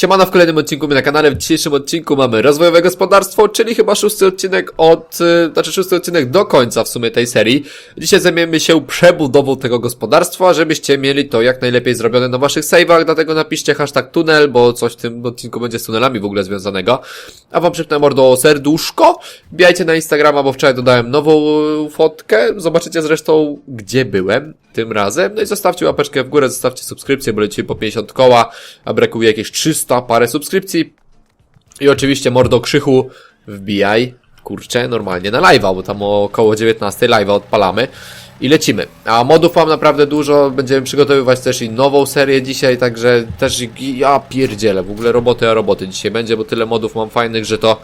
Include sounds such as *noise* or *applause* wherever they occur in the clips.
Siemano w kolejnym odcinku my na kanale. W dzisiejszym odcinku mamy rozwojowe gospodarstwo, czyli chyba szósty odcinek od, y, znaczy szósty odcinek do końca w sumie tej serii. Dzisiaj zajmiemy się przebudową tego gospodarstwa, żebyście mieli to jak najlepiej zrobione na waszych save'ach, dlatego napiszcie hashtag tunel, bo coś w tym odcinku będzie z tunelami w ogóle związanego. A wam przypnę mordo serduszko. Wbijajcie na Instagrama, bo wczoraj dodałem nową y, fotkę. Zobaczycie zresztą, gdzie byłem tym razem. No i zostawcie łapeczkę w górę, zostawcie subskrypcję, bo leci po 50 koła, a brakuje jakieś 300 parę subskrypcji. I oczywiście mordo krzychu wbijaj, kurczę, normalnie na live'a, bo tam około 19 live'a odpalamy i lecimy. A modów mam naprawdę dużo, będziemy przygotowywać też i nową serię dzisiaj, także też ja pierdzielę, w ogóle roboty a roboty dzisiaj będzie, bo tyle modów mam fajnych, że to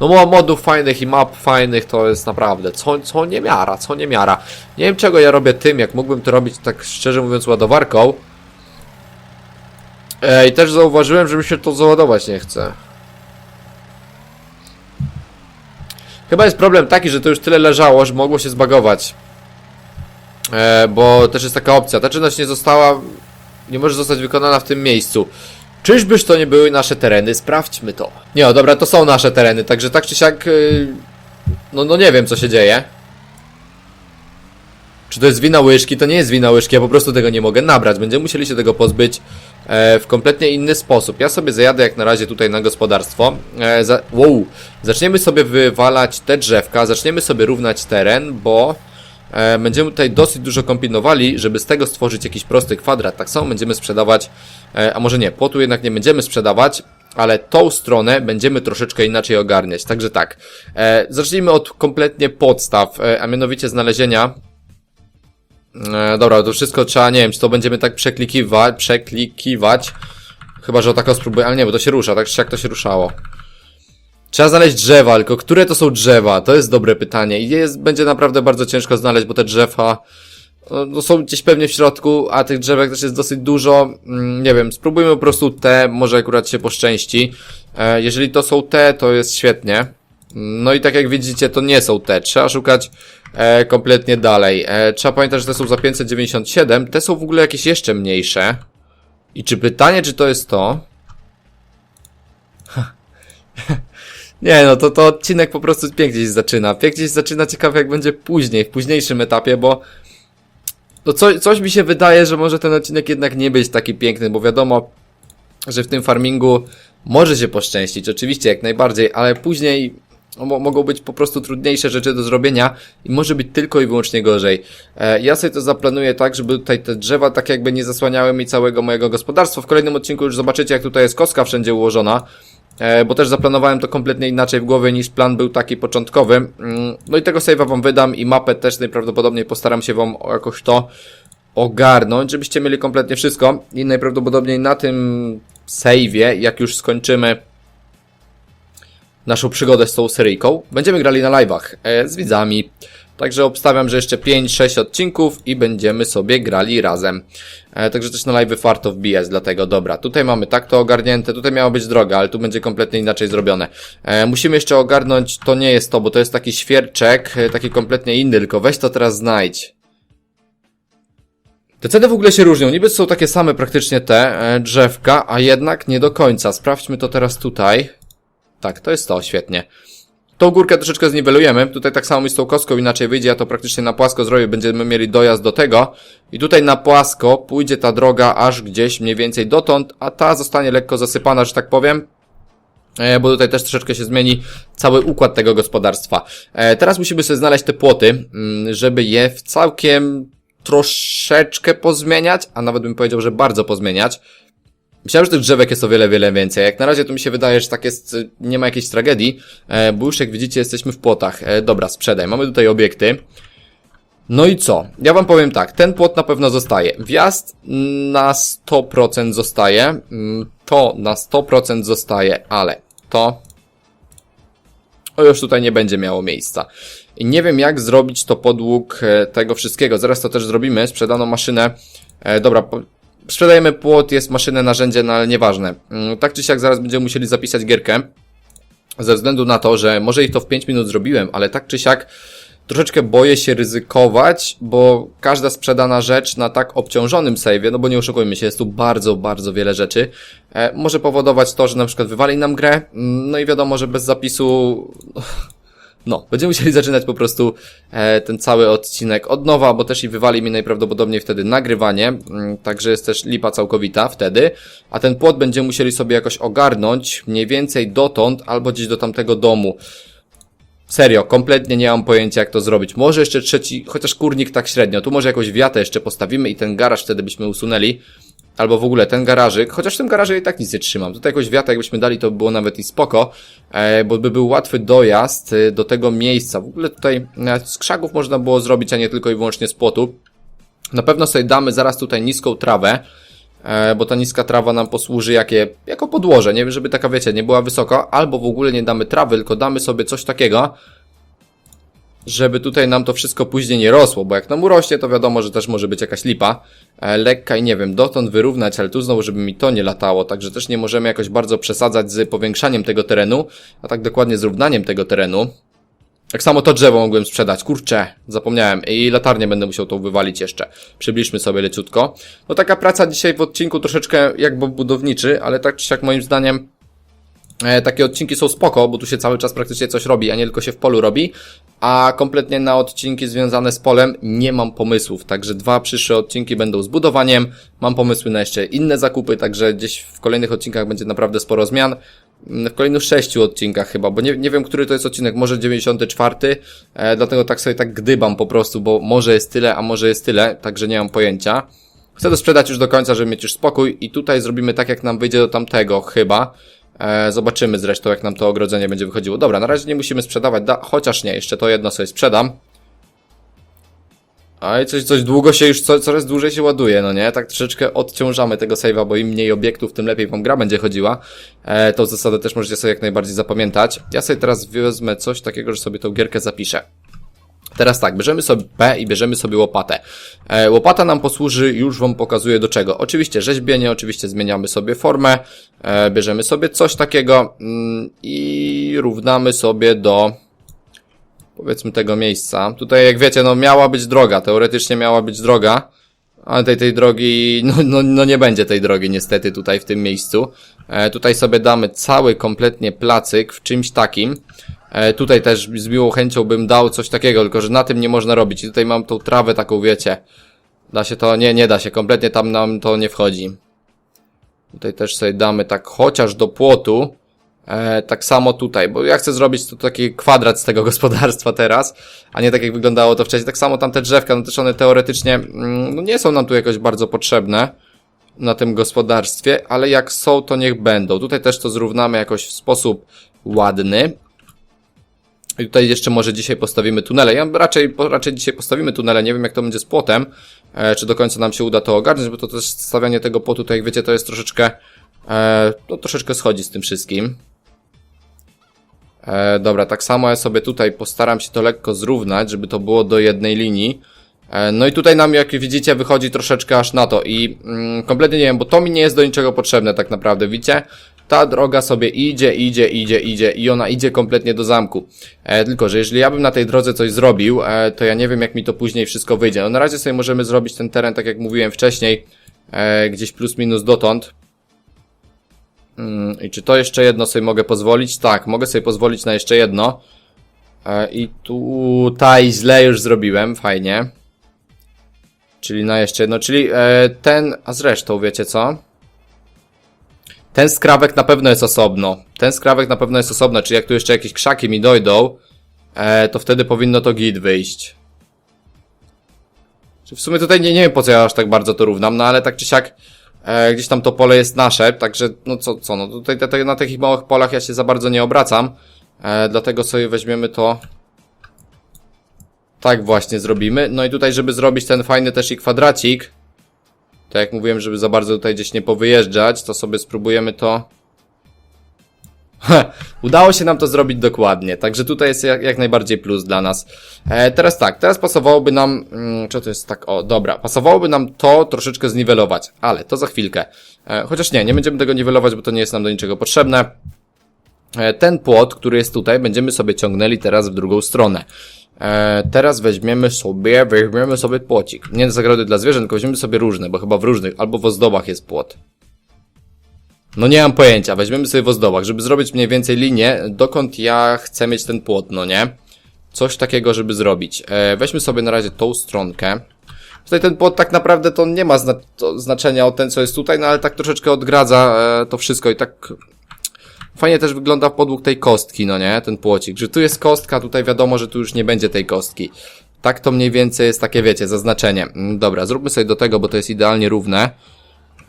no mo- modów fajnych i map fajnych to jest naprawdę co, co nie miara, co nie miara. Nie wiem czego ja robię tym, jak mógłbym to robić tak szczerze mówiąc ładowarką. E, I też zauważyłem, że mi się to załadować nie chce. Chyba jest problem taki, że to już tyle leżało, że mogło się zbagować. E, bo też jest taka opcja. Ta czynność nie została, nie może zostać wykonana w tym miejscu. Czyżbyż to nie były nasze tereny? Sprawdźmy to. Nie, no dobra, to są nasze tereny, także tak czy siak, yy, no, no nie wiem co się dzieje. Czy to jest wina łyżki? To nie jest wina łyżki, ja po prostu tego nie mogę nabrać. Będziemy musieli się tego pozbyć w kompletnie inny sposób. Ja sobie zajadę jak na razie tutaj na gospodarstwo. E, za, wow, zaczniemy sobie wywalać te drzewka, zaczniemy sobie równać teren, bo e, będziemy tutaj dosyć dużo kombinowali, żeby z tego stworzyć jakiś prosty kwadrat. Tak samo będziemy sprzedawać, e, a może nie, płotu jednak nie będziemy sprzedawać, ale tą stronę będziemy troszeczkę inaczej ogarniać. Także tak, e, zacznijmy od kompletnie podstaw, e, a mianowicie znalezienia E, dobra, to wszystko trzeba, nie wiem, czy to będziemy tak przeklikiwać, przeklikiwać. Chyba, że o tako spróbuję, ale nie, bo to się rusza, tak czy jak to się ruszało. Trzeba znaleźć drzewa, tylko które to są drzewa? To jest dobre pytanie i jest, będzie naprawdę bardzo ciężko znaleźć, bo te drzewa no, no są gdzieś pewnie w środku, a tych drzewek też jest dosyć dużo. Mm, nie wiem, spróbujmy po prostu te, może akurat się poszczęści. E, jeżeli to są te, to jest świetnie. No i tak jak widzicie, to nie są te. Trzeba szukać e, kompletnie dalej. E, trzeba pamiętać, że te są za 597. Te są w ogóle jakieś jeszcze mniejsze. I czy pytanie, czy to jest to? *laughs* Nie no, to, to odcinek po prostu pięknie się zaczyna. Pięknie się zaczyna, ciekawe jak będzie później, w późniejszym etapie, bo no co, coś mi się wydaje, że może ten odcinek jednak nie być taki piękny, bo wiadomo, że w tym farmingu może się poszczęścić, oczywiście jak najbardziej, ale później mogą być po prostu trudniejsze rzeczy do zrobienia i może być tylko i wyłącznie gorzej. E, ja sobie to zaplanuję tak, żeby tutaj te drzewa tak jakby nie zasłaniały mi całego mojego gospodarstwa. W kolejnym odcinku już zobaczycie jak tutaj jest kostka wszędzie ułożona. E, bo też zaplanowałem to kompletnie inaczej w głowie niż plan był taki początkowy. Mm, No i tego save'a wam wydam i mapę też najprawdopodobniej postaram się wam jakoś to ogarnąć, żebyście mieli kompletnie wszystko i najprawdopodobniej na tym save'ie, jak już skończymy naszą przygodę z tą seryjką, będziemy grali na live'ach e, z widzami. Także obstawiam, że jeszcze 5-6 odcinków i będziemy sobie grali razem. E, także też na live warto wbijać, dlatego dobra. Tutaj mamy tak to ogarnięte, tutaj miała być droga, ale tu będzie kompletnie inaczej zrobione. E, musimy jeszcze ogarnąć, to nie jest to, bo to jest taki świerczek, e, taki kompletnie inny, tylko weź to teraz znajdź. Te ceny w ogóle się różnią. Niby są takie same praktycznie te e, drzewka, a jednak nie do końca. Sprawdźmy to teraz tutaj. Tak, to jest to, świetnie. Tą górkę troszeczkę zniwelujemy. Tutaj tak samo mi z tą kostką inaczej wyjdzie. Ja to praktycznie na płasko zrobię. Będziemy mieli dojazd do tego. I tutaj na płasko pójdzie ta droga aż gdzieś mniej więcej dotąd, a ta zostanie lekko zasypana, że tak powiem. E, Bo tutaj też troszeczkę się zmieni cały układ tego gospodarstwa. E, Teraz musimy sobie znaleźć te płoty, mm, żeby je w całkiem troszeczkę pozmieniać, a nawet bym powiedział, że bardzo pozmieniać. Myślałem, że tych drzewek jest o wiele, wiele więcej. Jak na razie to mi się wydaje, że tak jest, nie ma jakiejś tragedii, e, bo już jak widzicie jesteśmy w płotach. E, dobra, sprzedaj. Mamy tutaj obiekty. No i co? Ja wam powiem tak, ten płot na pewno zostaje. Wjazd na 100% zostaje. Mm, To na 100% zostaje, ale to o już tutaj nie będzie miało miejsca. I nie wiem jak zrobić to podług e, tego wszystkiego. Zaraz to też zrobimy. Sprzedano maszynę. Dobra, sprzedajemy płot, jest maszynę, narzędzie, no ale nieważne. Mm, Tak czy siak zaraz będziemy musieli zapisać gierkę. Ze względu na to, że może i to w 5 minut zrobiłem, ale tak czy siak troszeczkę boję się ryzykować, bo każda sprzedana rzecz na tak obciążonym save'ie, no bo nie oszukujmy się, jest tu bardzo, bardzo wiele rzeczy, e, może powodować to, że na przykład wywali nam grę, mm, no i wiadomo, że bez zapisu, no, będziemy musieli *laughs* zaczynać po prostu e, ten cały odcinek od nowa, bo też i wywali mi najprawdopodobniej wtedy nagrywanie, mm, także jest też lipa całkowita wtedy, a ten płot będziemy musieli sobie jakoś ogarnąć mniej więcej dotąd albo gdzieś do tamtego domu. Serio, kompletnie nie mam pojęcia jak to zrobić. Może jeszcze trzeci, chociaż kurnik tak średnio. Tu może jakąś wiatę jeszcze postawimy i ten garaż wtedy byśmy usunęli. Albo w ogóle ten garażyk, chociaż w tym garażu i tak nic nie trzymam. Tutaj jakąś wiatę jakbyśmy dali, to by było nawet i spoko, e, bo by był łatwy dojazd e, do tego miejsca. W ogóle tutaj nawet z krzaków można było zrobić, a nie tylko i wyłącznie z płotu. Na pewno sobie damy zaraz tutaj niską trawę, e, bo ta niska trawa nam posłuży jakie, jako podłoże, nie wiem, żeby taka, wiecie, nie była wysoka, albo w ogóle nie damy trawy, tylko damy sobie coś takiego, żeby tutaj nam to wszystko później nie rosło, bo jak nam urośnie, to wiadomo, że też może być jakaś lipa, e, lekka i nie wiem, dotąd wyrównać, ale tu znowu, żeby mi to nie latało, także też nie możemy jakoś bardzo przesadzać z powiększaniem tego terenu, a tak dokładnie zrównaniem tego terenu. Tak samo to drzewo mogłem sprzedać. Kurczę, zapomniałem. I latarnię będę musiał tą wywalić jeszcze. Przybliżmy sobie leciutko. No taka praca dzisiaj w odcinku troszeczkę jakby budowniczy, ale tak czy siak moim zdaniem takie odcinki są spoko, bo tu się cały czas praktycznie coś robi, a nie tylko się w polu robi. A kompletnie na odcinki związane z polem nie mam pomysłów. Także dwa przyszłe odcinki będą z budowaniem. Mam pomysły na jeszcze inne zakupy, także gdzieś w kolejnych odcinkach będzie naprawdę sporo zmian. W kolejnych sześciu odcinkach chyba, bo nie, nie wiem, który to jest odcinek, może 94, e, dlatego tak sobie tak gdybam po prostu, bo może jest tyle, a może jest tyle, także nie mam pojęcia. Chcę to sprzedać już do końca, żeby mieć już spokój i tutaj zrobimy tak, jak nam wyjdzie do tamtego chyba. E, zobaczymy zresztą, jak nam to ogrodzenie będzie wychodziło. Dobra, na razie nie musimy sprzedawać, da, chociaż nie, jeszcze to jedno sobie sprzedam. A i coś, coś długo się już, co, coraz dłużej się ładuje, no nie? Tak troszeczkę odciążamy tego save'a, bo im mniej obiektów, tym lepiej wam gra będzie chodziła. E, tą zasadę też możecie sobie jak najbardziej zapamiętać. Ja sobie teraz wezmę coś takiego, że sobie tą gierkę zapiszę. Teraz tak, bierzemy sobie P i bierzemy sobie łopatę. E, łopata nam posłuży, już wam pokazuję do czego. Oczywiście rzeźbienie, oczywiście zmieniamy sobie formę, e, bierzemy sobie coś takiego mm, i równamy sobie do powiedzmy tego miejsca. Tutaj jak wiecie, no miała być droga, teoretycznie miała być droga, ale tej, tej drogi, no, no, no nie będzie tej drogi niestety tutaj w tym miejscu. E, tutaj sobie damy cały kompletnie placyk w czymś takim. E, tutaj też z miłą chęcią bym dał coś takiego, tylko że na tym nie można robić. I tutaj mam tą trawę taką, wiecie. Da się to? Nie, nie da się. Kompletnie tam nam to nie wchodzi. Tutaj też sobie damy tak chociaż do płotu. E, tak samo tutaj, bo ja chcę zrobić to taki kwadrat z tego *laughs* gospodarstwa teraz, a nie tak jak wyglądało to wcześniej. Tak samo tamte drzewka, no też one teoretycznie mm, no nie są nam tu jakoś bardzo potrzebne na tym gospodarstwie, ale jak są, to niech będą. Tutaj też to zrównamy jakoś w sposób ładny. I tutaj jeszcze może dzisiaj postawimy tunele. Ja raczej, raczej dzisiaj postawimy tunele. Nie wiem jak to będzie z płotem. E, czy do końca nam się uda to ogarnąć, bo to też stawianie tego płotu, to jak wiecie, to jest troszeczkę, e, to troszeczkę schodzi z tym wszystkim. E, dobra, tak samo ja sobie tutaj postaram się to lekko zrównać, żeby to było do jednej linii. E, no i tutaj nam, jak widzicie, wychodzi troszeczkę aż na to i mm, kompletnie nie wiem, bo to mi nie jest do niczego potrzebne tak naprawdę, widzicie? Ta droga sobie idzie, idzie, idzie, idzie i ona idzie kompletnie do zamku. E, tylko, że jeżeli ja bym na tej drodze coś zrobił, e, to ja nie wiem, jak mi to później wszystko wyjdzie. No na razie sobie możemy zrobić ten teren, tak jak mówiłem wcześniej, e, gdzieś plus minus dotąd. Mm, I czy to jeszcze jedno sobie mogę pozwolić? Tak, mogę sobie pozwolić na jeszcze jedno. E, I tutaj źle już zrobiłem, fajnie. Czyli na jeszcze jedno, czyli e, ten, a zresztą wiecie co? Ten skrawek na pewno jest osobno. Ten skrawek na pewno jest osobno, czyli jak tu jeszcze jakieś krzaki mi dojdą, e, to wtedy powinno to git wyjść. Czy W sumie tutaj nie, nie wiem po co ja aż tak bardzo to równam, no ale tak czy siak e, gdzieś tam to pole jest nasze, także no co, co no tutaj te, te, na takich małych polach ja się za bardzo nie obracam, e, dlatego sobie weźmiemy to tak właśnie zrobimy. No i tutaj, żeby zrobić ten fajny też i kwadracik, tak jak mówiłem, żeby za bardzo tutaj gdzieś nie powyjeżdżać, to sobie spróbujemy to... *laughs* Udało się nam to zrobić dokładnie, także tutaj jest jak, jak najbardziej plus dla nas. E, teraz tak, teraz pasowałoby nam, mm, co to jest tak, o, dobra, pasowałoby nam to troszeczkę zniwelować, ale to za chwilkę. E, chociaż nie, nie będziemy tego niwelować, bo to nie jest nam do niczego potrzebne. E, ten płot, który jest tutaj, będziemy sobie ciągnęli teraz w drugą stronę. E, teraz weźmiemy sobie, weźmiemy sobie płocik. Nie zagrody dla zwierząt, tylko weźmiemy sobie różne, bo chyba w różnych, albo w ozdobach jest płot. No nie mam pojęcia, weźmiemy sobie w ozdobach, żeby zrobić mniej więcej linię, dokąd ja chcę mieć ten płot, no nie? Coś takiego, żeby zrobić. E, weźmy sobie na razie tą stronkę. Tutaj ten płot tak naprawdę to nie ma zna to znaczenia o ten, co jest tutaj, no ale tak troszeczkę odgradza e, to wszystko i tak fajnie też wygląda podług tej kostki, no nie? Ten płocik, że tu jest kostka, tutaj wiadomo, że tu już nie będzie tej kostki. Tak to mniej więcej jest takie, wiecie, zaznaczenie. Mm, Dobra, zróbmy sobie do tego, bo to jest idealnie równe.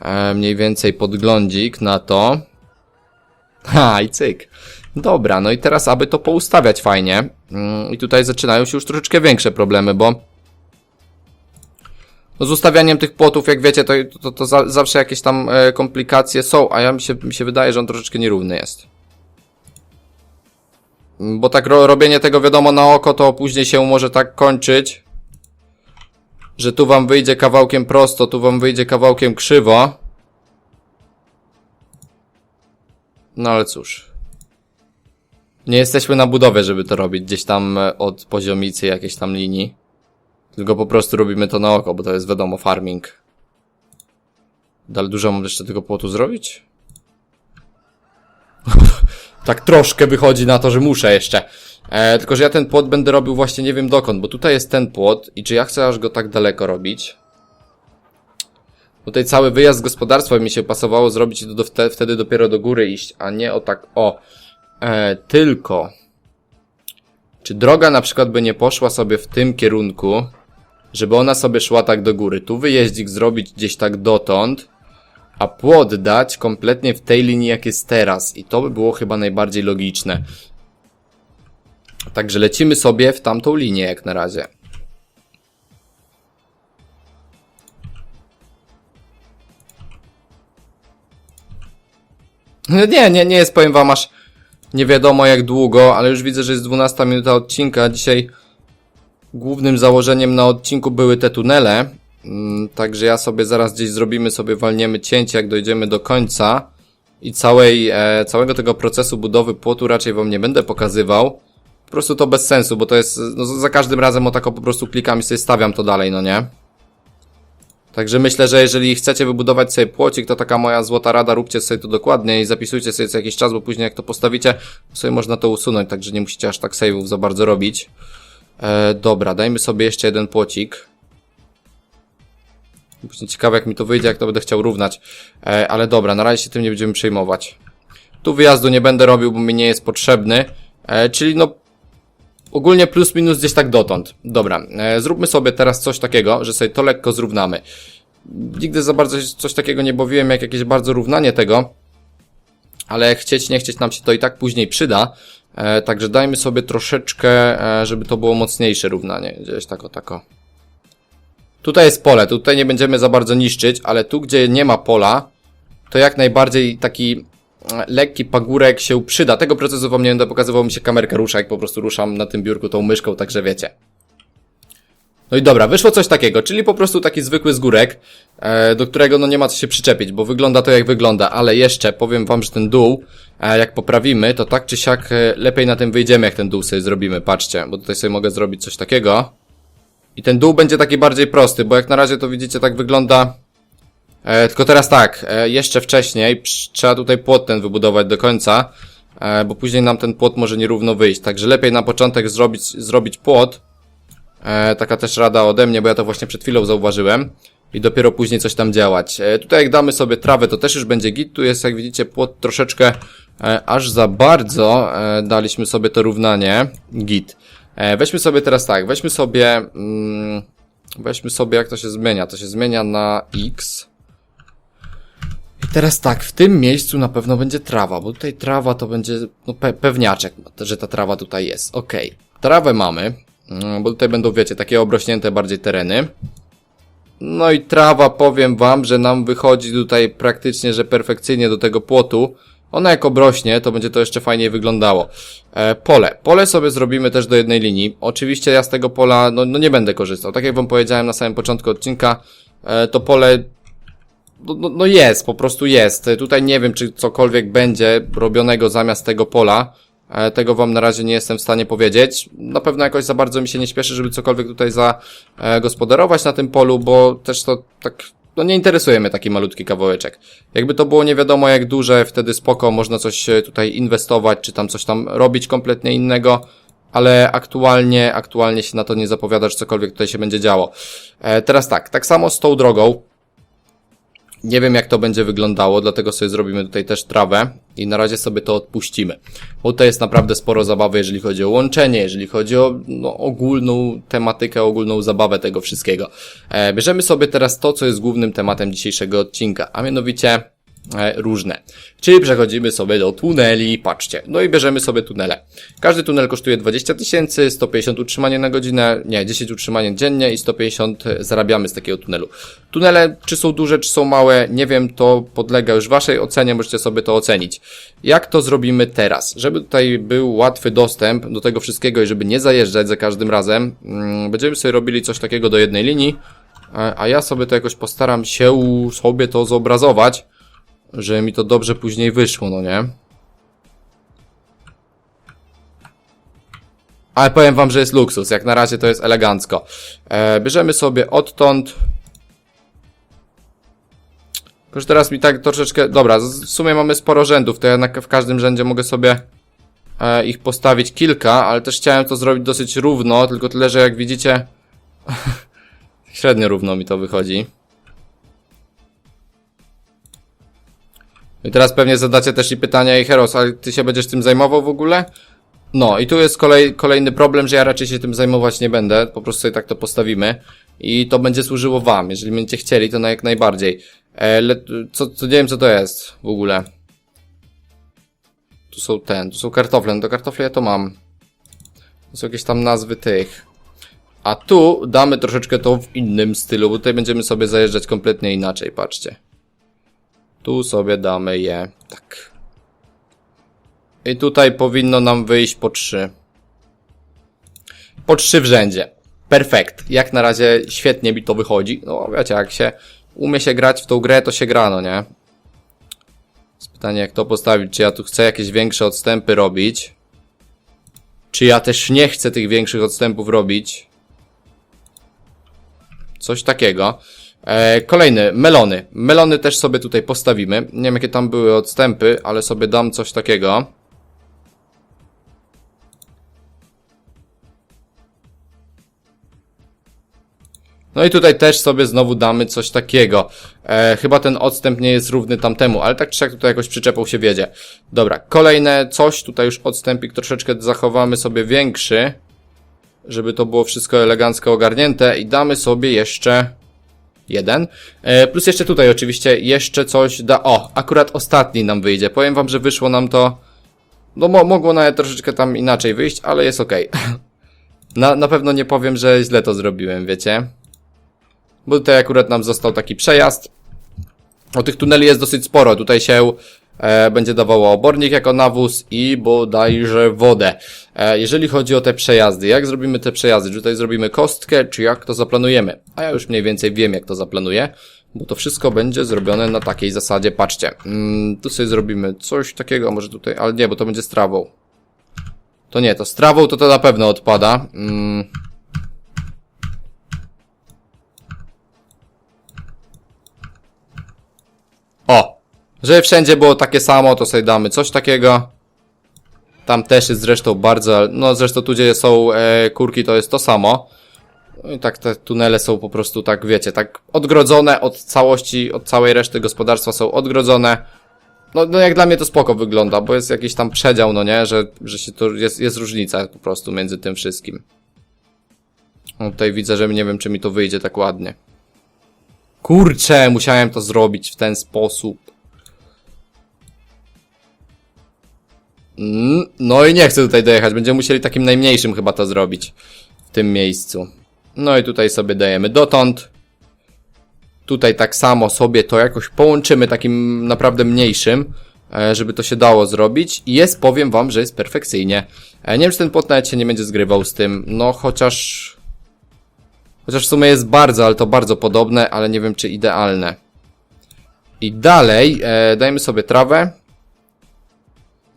E, mniej więcej podglądzik na to. Ha, i cyk. Dobra, no i teraz, aby to poustawiać fajnie. Mm, I tutaj zaczynają się już troszeczkę większe problemy, bo no z ustawianiem tych płotów, jak wiecie, to, to, to za, zawsze jakieś tam e, komplikacje są, a ja mi się, mi się wydaje, że on troszeczkę nierówny jest. Bo tak ro, robienie tego wiadomo na oko, to później się może tak kończyć, że tu wam wyjdzie kawałkiem prosto, tu wam wyjdzie kawałkiem krzywo. No ale cóż. Nie jesteśmy na budowie, żeby to robić gdzieś tam e, od poziomicy jakiejś tam linii. Tylko po prostu robimy to na oko, bo to jest wiadomo farming. Dalej dużo mam jeszcze tego płotu zrobić? *laughs* tak troszkę wychodzi na to, że muszę jeszcze. E, tylko, że ja ten płot będę robił właśnie nie wiem dokąd, bo tutaj jest ten płot i czy ja chcę aż go tak daleko robić? Tutaj cały wyjazd z gospodarstwa mi się pasowało zrobić i do, do, wte- wtedy dopiero do góry iść, a nie o tak, o. E, tylko... Czy droga na przykład by nie poszła sobie w tym kierunku, żeby ona sobie szła tak do góry. Tu wyjeździk zrobić gdzieś tak dotąd, a płot dać kompletnie w tej linii jak jest teraz. I to by było chyba najbardziej logiczne. Także lecimy sobie w tamtą linię jak na razie. No Nie, nie, nie jest, powiem wam, aż nie wiadomo jak długo, ale już widzę, że jest 12 minuta odcinka. Dzisiaj głównym założeniem na odcinku były te tunele. Mm, Także ja sobie zaraz gdzieś zrobimy, sobie walniemy cięcie, jak dojdziemy do końca. I całej, e, całego tego procesu budowy płotu raczej wam nie będę pokazywał. Po prostu to bez sensu, bo to jest, no za każdym razem o tako po prostu klikam i sobie stawiam to dalej, no nie? Także myślę, że jeżeli chcecie wybudować sobie płocik, to taka moja złota rada, róbcie sobie to dokładnie i zapisujcie sobie co jakiś czas, bo później jak to postawicie, sobie można to usunąć, także nie musicie aż tak save'ów za bardzo robić. E, dobra, dajmy sobie jeszcze jeden płocik. Później ciekawe jak mi to wyjdzie, jak to będę chciał równać. E, ale dobra, na razie się tym nie będziemy przejmować. Tu wyjazdu nie będę robił, bo mi nie jest potrzebny. E, czyli no ogólnie plus minus gdzieś tak dotąd. Dobra, e, zróbmy sobie teraz coś takiego, że sobie to lekko zrównamy. Nigdy za bardzo coś takiego nie bawiłem, jak jakieś bardzo równanie tego. Ale chcieć, nie chcieć nam się to i tak później przyda. E, także dajmy sobie troszeczkę, e, żeby to było mocniejsze równanie. Gdzieś tako, tako. Tutaj jest pole, tutaj nie będziemy za bardzo niszczyć, ale tu, gdzie nie ma pola, to jak najbardziej taki e, lekki pagórek się przyda. Tego procesu wam nie będę pokazywał, mi się kamerka rusza, jak po prostu ruszam na tym biurku tą myszką, także wiecie. No i dobra, wyszło coś takiego, czyli po prostu taki zwykły zgórek, e, do którego no nie ma co się przyczepić, bo wygląda to jak wygląda, ale jeszcze powiem wam, że ten dół, e, jak poprawimy, to tak czy siak e, lepiej na tym wyjdziemy, jak ten dół sobie zrobimy, patrzcie, bo tutaj sobie mogę zrobić coś takiego. I ten dół będzie taki bardziej prosty, bo jak na razie to widzicie, tak wygląda. Tylko teraz tak, jeszcze wcześniej trzeba tutaj płot ten wybudować do końca, bo później nam ten płot może nierówno wyjść. Także lepiej na początek zrobić, zrobić płot. E, taka też rada ode mnie, bo ja to właśnie przed chwilą zauważyłem. I dopiero później coś tam działać. E, tutaj jak damy sobie trawę, to też już będzie git. Tu jest, jak widzicie, płot troszeczkę e, aż za bardzo e, daliśmy sobie to równanie. Git. E, weźmy sobie teraz tak, weźmy sobie, mm, weźmy sobie jak to się zmienia. To się zmienia na x. I teraz tak, w tym miejscu na pewno będzie trawa, bo tutaj trawa to będzie, no pe pewniaczek, że ta trawa tutaj jest. Okej, trawę mamy, bo tutaj będą, wiecie, takie obrośnięte bardziej tereny. No i trawa, powiem wam, że nam wychodzi tutaj praktycznie, że perfekcyjnie do tego płotu. Ona jak obrośnie, to będzie to jeszcze fajniej wyglądało. E, pole. Pole sobie zrobimy też do jednej linii. Oczywiście ja z tego pola, no, no nie będę korzystał. Tak jak wam powiedziałem na samym początku odcinka, e, to pole no, no, no jest, po prostu jest. Tutaj nie wiem, czy cokolwiek będzie robionego zamiast tego pola, Tego wam na razie nie jestem w stanie powiedzieć. Na pewno jakoś za bardzo mi się nie śpieszy, żeby cokolwiek tutaj zagospodarować na tym polu, bo też to tak, no nie interesuje mnie taki malutki kawałeczek. Jakby to było nie wiadomo jak duże, wtedy spoko, można coś e, tutaj inwestować, czy tam coś tam robić kompletnie innego, ale aktualnie, aktualnie się na to nie zapowiada, że cokolwiek tutaj się będzie działo. E, teraz tak, tak samo z tą drogą, nie wiem jak to będzie wyglądało, dlatego sobie zrobimy tutaj też trawę i na razie sobie to odpuścimy. Bo tutaj jest naprawdę sporo zabawy, jeżeli chodzi o łączenie, jeżeli chodzi o no, ogólną tematykę, ogólną zabawę tego wszystkiego. E, bierzemy sobie teraz to, co jest głównym tematem dzisiejszego odcinka, a mianowicie różne. Czyli przechodzimy sobie do tuneli, patrzcie. No i bierzemy sobie tunele. Każdy tunel kosztuje 20 tysięcy, 150 utrzymanie na godzinę, nie, 10 utrzymanie dziennie i 150 zarabiamy z takiego tunelu. Tunele, czy są duże, czy są małe, nie wiem, to podlega już waszej ocenie, możecie sobie to ocenić. Jak to zrobimy teraz? Żeby tutaj był łatwy dostęp do tego wszystkiego i żeby nie zajeżdżać za każdym razem, mm, będziemy sobie robili coś takiego do jednej linii, a a ja sobie to jakoś postaram się sobie to zobrazować, żeby mi to dobrze później wyszło, no nie? Ale powiem wam, że jest luksus, jak na razie to jest elegancko. E, bierzemy sobie odtąd... Tylko, że teraz mi tak troszeczkę... Dobra, w sumie mamy sporo rzędów, to ja w każdym rzędzie mogę sobie e, ich postawić kilka, ale też chciałem to zrobić dosyć równo, tylko tyle, że jak widzicie... *laughs* średnio równo mi to wychodzi. I teraz pewnie zadacie też i pytania, ej Heros, ale ty się będziesz tym zajmował w ogóle? No i tu jest kolej, kolejny problem, że ja raczej się tym zajmować nie będę, po prostu sobie tak to postawimy i to będzie służyło wam, jeżeli będziecie chcieli, to na jak najbardziej. E, le, co, co, nie wiem co to jest w ogóle. Tu są ten, tu są kartofle, no to kartofle ja to mam. To są jakieś tam nazwy tych. A tu damy troszeczkę to w innym stylu, bo tutaj będziemy sobie zajeżdżać kompletnie inaczej, patrzcie. Tu sobie damy je tak. I tutaj powinno nam wyjść po trzy. Po trzy w rzędzie. Perfekt. Jak na razie świetnie mi to wychodzi. No wiecie, jak się umie się grać w tą grę, to się gra, no nie? Jest pytanie, jak to postawić. Czy ja tu chcę jakieś większe odstępy robić? Czy ja też nie chcę tych większych odstępów robić? Coś takiego. E, kolejny, melony. Melony też sobie tutaj postawimy. Nie wiem jakie tam były odstępy, ale sobie dam coś takiego. No i tutaj też sobie znowu damy coś takiego. E, chyba ten odstęp nie jest równy tamtemu, ale tak czy jak tutaj jakoś przyczepą się wiedzie. Dobra, kolejne coś, tutaj już odstępik troszeczkę zachowamy sobie większy, żeby to było wszystko elegancko ogarnięte i damy sobie jeszcze jeden. E, plus jeszcze tutaj oczywiście jeszcze coś da... O, akurat ostatni nam wyjdzie. Powiem wam, że wyszło nam to... No mo mogło nawet troszeczkę tam inaczej wyjść, ale jest okej. *laughs* na, na pewno nie powiem, że źle to zrobiłem, wiecie? Bo tutaj akurat nam został taki przejazd. O tych tuneli jest dosyć sporo. Tutaj się e, będzie dawało obornik jako nawóz i bodajże wodę. E, jeżeli chodzi o te przejazdy, jak zrobimy te przejazdy? Czy tutaj zrobimy kostkę, czy jak to zaplanujemy? A ja już mniej więcej wiem, jak to zaplanuję. Bo to wszystko będzie zrobione na takiej zasadzie. Patrzcie, mm, tu sobie zrobimy coś takiego, może tutaj, ale nie, bo to będzie z trawą. To nie, to z trawą to to na pewno odpada. Mm. O! Żeby wszędzie było takie samo, to sobie damy coś takiego. Tam też jest zresztą bardzo, no zresztą tu gdzie są e, kurki to jest to samo. No i tak te tunele są po prostu tak, wiecie, tak odgrodzone od całości, od całej reszty gospodarstwa są odgrodzone. No, no jak dla mnie to spoko wygląda, bo jest jakiś tam przedział, no nie, że, że się to jest, jest różnica po prostu między tym wszystkim. No tutaj widzę, że nie wiem, czy mi to wyjdzie tak ładnie. Kurczę, musiałem to zrobić w ten sposób. No i nie chcę tutaj dojechać, będziemy musieli takim najmniejszym chyba to zrobić. W tym miejscu. No i tutaj sobie dajemy dotąd. Tutaj tak samo sobie to jakoś połączymy takim naprawdę mniejszym, e, żeby to się dało zrobić. I jest, powiem wam, że jest perfekcyjnie. E, Nie wiem, czy ten płot nawet się nie będzie zgrywał z tym, no chociaż... Chociaż w sumie jest bardzo, ale to bardzo podobne, ale nie wiem, czy idealne. I dalej e, dajmy sobie trawę.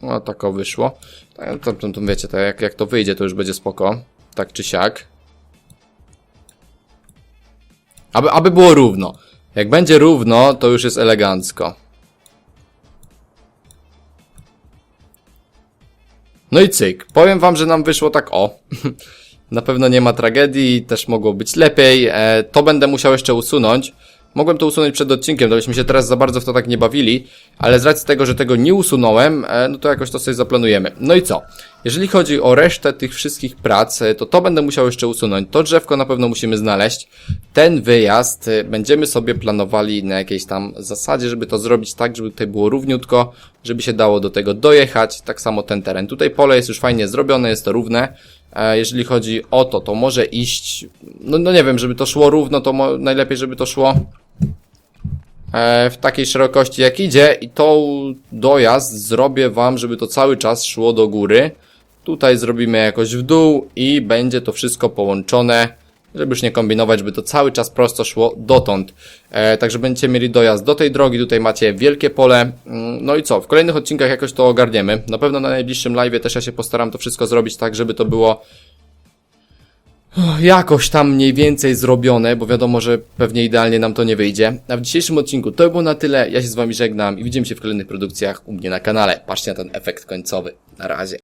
No, tak o wyszło. Tak, to, to, to wiecie, to jak, jak to wyjdzie, to już będzie spoko. Tak czy siak. Aby, aby było równo. Jak będzie równo, to już jest elegancko. No i cyk. Powiem wam, że nam wyszło tak o. *laughs* Na pewno nie ma tragedii, też mogło być lepiej. E, to będę musiał jeszcze usunąć. Mogłem to usunąć przed odcinkiem, to byśmy się teraz za bardzo w to tak nie bawili, ale z racji tego, że tego nie usunąłem, e, no to jakoś to sobie zaplanujemy. No i co? Jeżeli chodzi o resztę tych wszystkich prac, e, to to będę musiał jeszcze usunąć. To drzewko na pewno musimy znaleźć. Ten wyjazd e, będziemy sobie planowali na jakiejś tam zasadzie, żeby to zrobić tak, żeby tutaj było równiutko, żeby się dało do tego dojechać. Tak samo ten teren. Tutaj pole jest już fajnie zrobione, jest to równe. Jeżeli chodzi o to, to może iść, no, no nie wiem, żeby to szło równo, to najlepiej, żeby to szło w takiej szerokości jak idzie i tą dojazd zrobię wam, żeby to cały czas szło do góry. Tutaj zrobimy jakoś w dół i będzie to wszystko połączone, żeby już nie kombinować, żeby to cały czas prosto szło dotąd. E, także będziecie mieli dojazd do tej drogi, tutaj macie wielkie pole. Mm, No i co, w kolejnych odcinkach jakoś to ogarniemy. Na pewno na najbliższym live też ja się postaram to wszystko zrobić tak, żeby to było jakoś tam mniej więcej zrobione, bo wiadomo, że pewnie idealnie nam to nie wyjdzie. A w dzisiejszym odcinku to by było na tyle. Ja się z wami żegnam i widzimy się w kolejnych produkcjach u mnie na kanale. Patrzcie na ten efekt końcowy. Na razie.